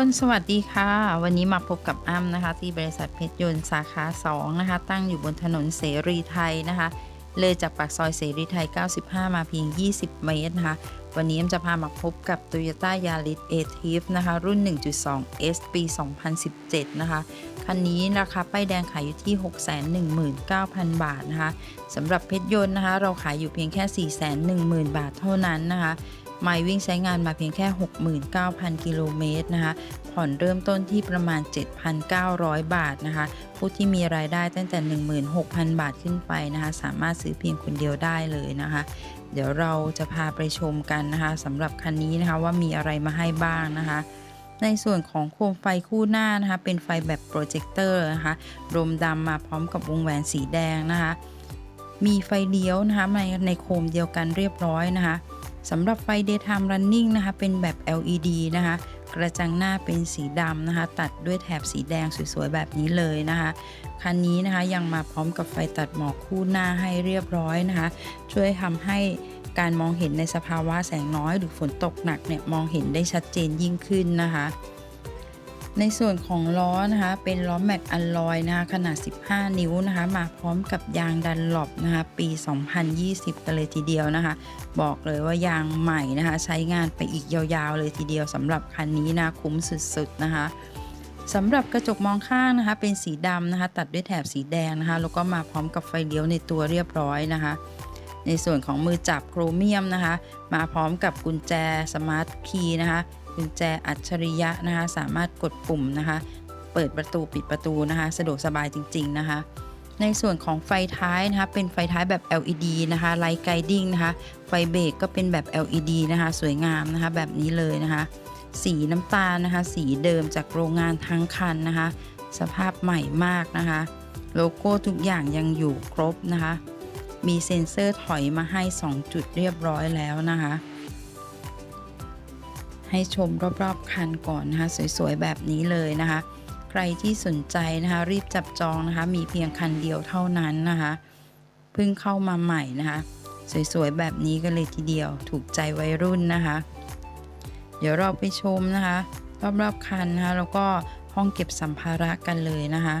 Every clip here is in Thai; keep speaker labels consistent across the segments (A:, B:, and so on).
A: คนสวัสดีค่ะ วันนี้มาพบกับอ้ำนะคะ ที่บริษัทเพชรยนต์สาขา2นะคะ ตั้งอยู่บนถนนเสรีไทยนะคะ เลยจากปากซอยเสรีไทย 95 มาเพียง 20 เมตรนะคะ วันนี้อ้ำจะพามาพบกับ Toyota Yaris a t i v นะคะ รุ่น 1.2 S ปี 2017 นะคะ คันนี้ราคาป้ายแดงขายอยู่ที่ 619,000 บาทนะคะสำหรับเพชรยนต์นะคะ เราขายอยู่เพียงแค่ 410,000 บาทเท่านั้นนะคะ ไมล์วิ่งใช้งานมาเพียงแค่ 69,000 กิโลเมตรนะคะ ผ่อนเริ่มต้นที่ประมาณ 7,900 บาทนะคะ ผู้ที่มีรายได้ตั้งแต่ 16,000 บาทขึ้นไปนะคะ สามารถซื้อเพียงคนเดียวได้เลยนะคะ เดี๋ยวเราจะพาไปชมกันนะคะสำหรับคันนี้นะคะว่ามีอะไรมาให้บ้างนะคะในส่วนของโคมไฟคู่หน้านะคะ เป็นไฟแบบโปรเจคเตอร์นะคะรมดำมาพร้อมกับวงแหวนสีแดงนะคะ มีไฟเลี้ยวนะคะในในโคมเดียวกันเรียบร้อยนะคะ สำหรับไฟ daytime running นะคะ เป็นแบบ LED นะคะ กระจังหน้าเป็นสีดำนะคะ ตัดด้วยแถบสีแดงสวยๆ แบบนี้เลยนะคะ คันนี้นะคะยังมาพร้อมกับไฟตัดหมอกคู่หน้าให้เรียบร้อยนะคะ ช่วยทำให้การมองเห็นในสภาวะแสงน้อยหรือฝนตกหนักเนี่ยมองเห็นได้ชัดเจนยิ่งขึ้นนะคะ ในส่วนของล้อนะคะเป็นล้อแม็กอัลลอยนะคะขนาด 15 นิ้วนะคะ มาพร้อมกับยางดันหลบนะคะปี 2020 กันเลยทีเดียวนะคะ บอกเลยว่ายางใหม่นะคะ ใช้งานไปอีกยาวๆเลยทีเดียวสำหรับคันนี้นะคุ้มสุดๆนะคะสำหรับกระจกมองข้างนะคะ เป็นสีดำนะคะ ตัดด้วยแถบสีแดงนะคะ แล้วก็มาพร้อมกับไฟเลี้ยวในตัวเรียบร้อยนะคะ ในส่วนของมือจับโครเมียมนะคะ มาพร้อมกับกุญแจสมาร์ทคีย์นะคะ กุญแจอัจฉริยะนะคะ สามารถกดปุ่มนะคะ เปิดประตูปิดประตูนะคะ สะดวกสบายจริง ๆ นะคะ ในส่วนของไฟท้ายนะคะ เป็นไฟท้ายแบบ LED นะคะ ไลท์ไกดิ้งนะคะ ไฟเบรกก็เป็นแบบ LED นะคะ สวยงามนะคะ แบบนี้เลยนะคะ สีน้ำตาลนะคะ สีเดิมจากโรงงานทั้งคันนะคะ สภาพใหม่มากนะคะ โลโก้ทุกอย่างยังอยู่ครบนะคะ มีเซ็นเซอร์ถอยมาให้ 2 จุดเรียบร้อยแล้วนะคะ ให้ชมรอบๆคันก่อนนะคะสวยๆแบบนี้เลยนะคะ ใครที่สนใจนะคะรีบจับจองนะคะ มีเพียงคันเดียวเท่านั้นนะคะเพิ่งเข้ามาใหม่นะคะ สวยๆแบบนี้กันเลยทีเดียว ถูกใจวัยรุ่นนะคะ เดี๋ยวเราไปชมนะคะ รอบๆคันนะคะแล้วก็ห้องเก็บสัมภาระกันเลยนะคะ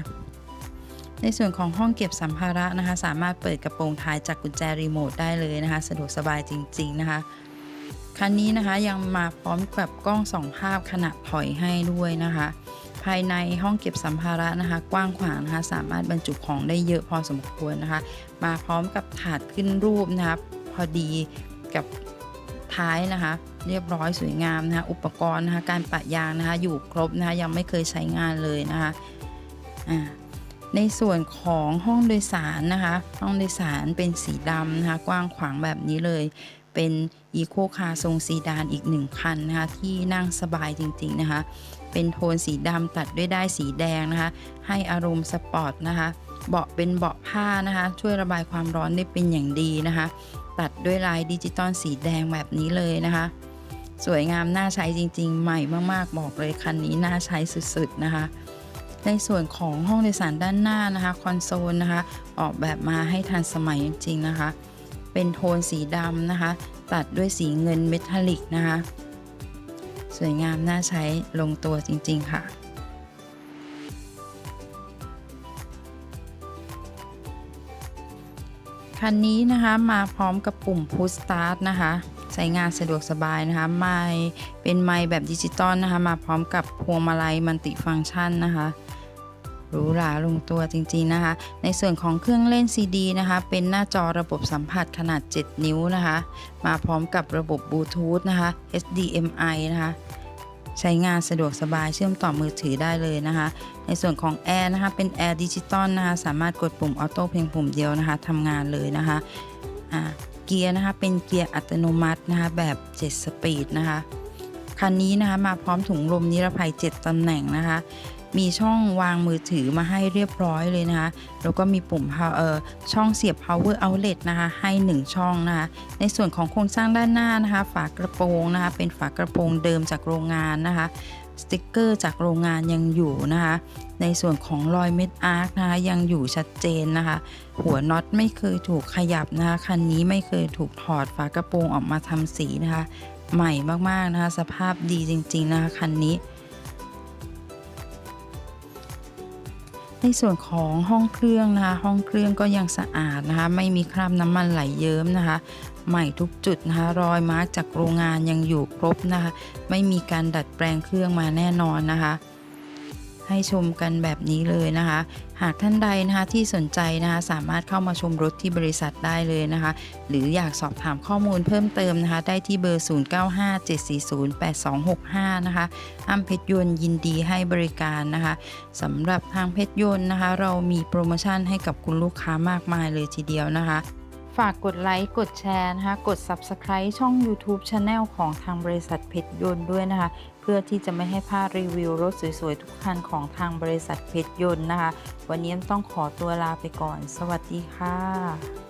A: ในส่วนของห้องเก็บสัมภาระนะคะ สามารถเปิดกระโปรงท้ายจากกุญแจรีโมทได้เลยนะคะ สะดวกสบายจริง ๆ นะคะ คันนี้นะคะยังมาพร้อมกับกล้องส่องภาพขณะถอยให้ด้วยนะคะ ภายในห้องเก็บสัมภาระนะคะ กว้างขวางนะคะ สามารถบรรจุของได้เยอะพอสมควรนะคะ มาพร้อมกับถาดขึ้นรูปนะคะพอดีกับท้ายนะคะ เรียบร้อยสวยงามนะคะ อุปกรณ์นะคะ การปะยางนะคะ อยู่ครบนะคะยังไม่เคยใช้งานเลยนะคะอ่าในส่วนของห้องโดยสารนะคะ ห้องโดยสารเป็นสีดำนะคะ กว้างขวางแบบนี้เลย เป็นอีโคคาร์ทรงซีดานอีกหนึ่งคันนะคะที่นั่งสบายจริงๆนะคะเป็นโทนสีดำตัดด้วยได้สีแดงนะคะ ให้อารมณ์สปอร์ตนะคะเบาะเป็นเบาะผ้านะคะ ช่วยระบายความร้อนได้เป็นอย่างดีนะคะ ตัดด้วยลายดิจิตอลสีแดงแบบนี้เลยนะคะ สวยงามน่าใช้จริง ๆ ใหม่มากๆ บอกเลยคันนี้น่าใช้สุดๆนะคะ ในส่วนของห้องโดยสารด้านหน้านะคะคอนโซลนะคะ ออกแบบมาให้ทันสมัยจริงๆนะคะ เป็นโทนสีดำนะคะ ตัดด้วยสีเงินเมทัลลิกนะคะ สวยงามน่าใช้ลงตัวจริงๆค่ะคันนี้นะคะมาพร้อมกับปุ่ม Push Start นะคะใช้งานสะดวกสบายนะคะไมค์เป็นไมค์แบบดิจิตอลนะคะ มาพร้อมกับพวงมาลัยมัลติฟังก์ชันนะคะ หรูหราลงตัวจริงๆนะคะ ในส่วนของเครื่องเล่น CD นะคะ เป็นหน้าจอระบบสัมผัสขนาด 7 นิ้วนะคะ มาพร้อมกับระบบบลูทูธนะคะ HDMI นะคะใช้งานสะดวกสบายเชื่อมต่อมือถือได้เลยนะคะ ในส่วนของแอร์นะคะ เป็นแอร์ดิจิตอลนะคะ สามารถกดปุ่มออโต้เพียงปุ่มเดียวนะคะทำงานเลยนะคะเกียร์นะคะ เป็นเกียร์อัตโนมัตินะคะ แบบ 7 สปีดนะคะ คันนี้นะคะ มาพร้อมถุงลมนิรภัย 7ตำแหน่งนะคะ มีช่องวางมือถือมาให้เรียบร้อยเลยนะคะ แล้วก็มีปุ่มเอ่อช่องเสียบ power outlet นะคะให้ 1 ช่องนะคะ ในส่วนของโครงสร้างด้านหน้านะคะ ฝากระโปรงนะคะเป็นฝากระโปรงเดิมจากโรงงานนะคะสติกเกอร์จากโรงงานยังอยู่นะคะ ในส่วนของรอยเม็ดอาร์คนะคะยังอยู่ชัดเจนนะคะ หัวน็อตไม่เคยถูกขยับนะคะคันนี้ไม่เคยถูกถอดฝากระโปรงออกมาทำสีนะคะ ใหม่มากๆนะคะ สภาพดีจริง ๆ นะคะคันนี้ ในส่วนของห้องเครื่องนะคะ ห้องเครื่องก็ยังสะอาดนะคะ ไม่มีคราบน้ำมันไหลเยิ้มนะคะ ใหม่ทุกจุดนะคะ รอยมาร์กจากโรงงานยังอยู่ครบนะคะ ไม่มีการดัดแปลงเครื่องมาแน่นอนนะคะ ให้ชมกันแบบนี้เลยนะคะ หากท่านใดนะคะที่สนใจนะคะสามารถเข้ามาชมรถที่บริษัทได้เลยนะคะ หรืออยากสอบถามข้อมูลเพิ่มเติมนะคะ ได้ที่เบอร์ 0957408265 นะคะอ้ำเพชรยนต์ยินดีให้บริการนะคะสำหรับทางเพชรยนต์นะคะ เรามีโปรโมชั่นให้กับคุณลูกค้ามากมายเลยทีเดียวนะคะฝากกดไลค์ กดแชร์นะคะ กด Subscribe ช่อง YouTube Channel ของทางบริษัทเพชรยนต์ด้วยนะคะ พื่อที่จะไม่ให้พลาดรีวิวรถสวยๆ ทุกคันของทางบริษัทเพชรยนต์นะคะ วันนี้ต้องขอตัวลาไปก่อน สวัสดีค่ะ